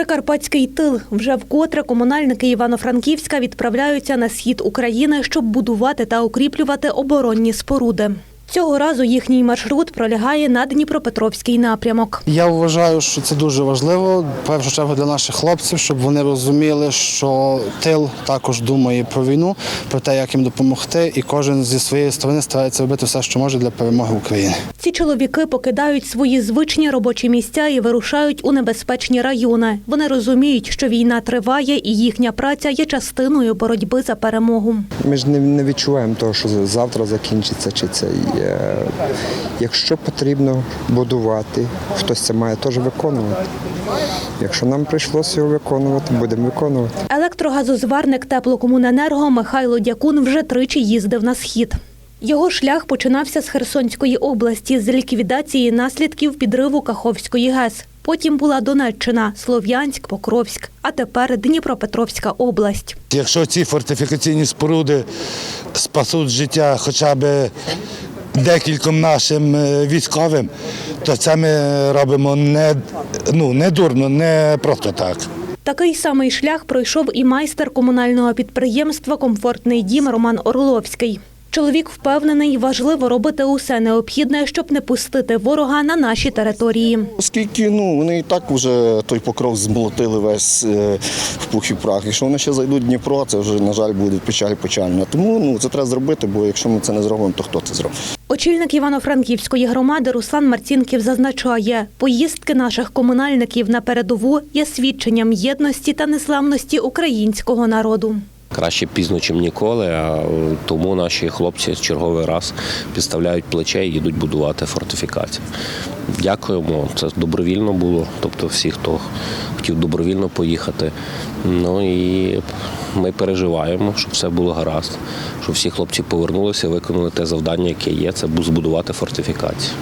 Прикарпатський тил вже вкотре комунальники Івано-Франківська відправляються на схід України, щоб будувати та укріплювати оборонні споруди. Цього разу їхній маршрут пролягає на Дніпропетровський напрямок. Я вважаю, що це дуже важливо, в першу чергу для наших хлопців, щоб вони розуміли, що тил також думає про війну, про те, як їм допомогти, і кожен зі своєї сторони старається робити все, що може для перемоги України. Ці чоловіки покидають свої звичні робочі місця і вирушають у небезпечні райони. Вони розуміють, що війна триває, і їхня праця є частиною боротьби за перемогу. Ми ж не, не відчуваємо того, що завтра закінчиться чи це. Е, якщо потрібно будувати, хтось це має теж виконувати. Якщо нам прийшлося його виконувати, будемо виконувати. Електрогазозварник теплокомуненерго Михайло Дякун вже тричі їздив на схід. Його шлях починався з Херсонської області з ліквідації наслідків підриву Каховської ГЕС. Потім була Донеччина, Слов'янськ, Покровськ, а тепер Дніпропетровська область. Якщо ці фортифікаційні споруди спасуть життя хоча б декільком нашим е, військовим, то це ми робимо не, ну, не дурно, не просто так. Такий самий шлях пройшов і майстер комунального підприємства Комфортний дім Роман Орловський. Чоловік впевнений, важливо робити усе необхідне, щоб не пустити ворога на наші території. Оскільки ну, вони і так вже той покров змолотили весь е, в пух і прах. Якщо вони ще зайдуть в Дніпро, це вже, на жаль, буде печаль печальна. Тому ну, це треба зробити, бо якщо ми це не зробимо, то хто це зробить? Очільник Івано-Франківської громади Руслан Марцінків зазначає, поїздки наших комунальників на передову є свідченням єдності та незламності українського народу. Краще пізно, чим ніколи. А тому наші хлопці черговий раз підставляють плече і йдуть будувати фортифікації. Дякуємо. Це добровільно було. Тобто, всі, хто хотів добровільно поїхати. Ну і ми переживаємо, щоб все було гаразд, щоб всі хлопці повернулися, виконали те завдання, яке є. Це збудувати фортифікацію.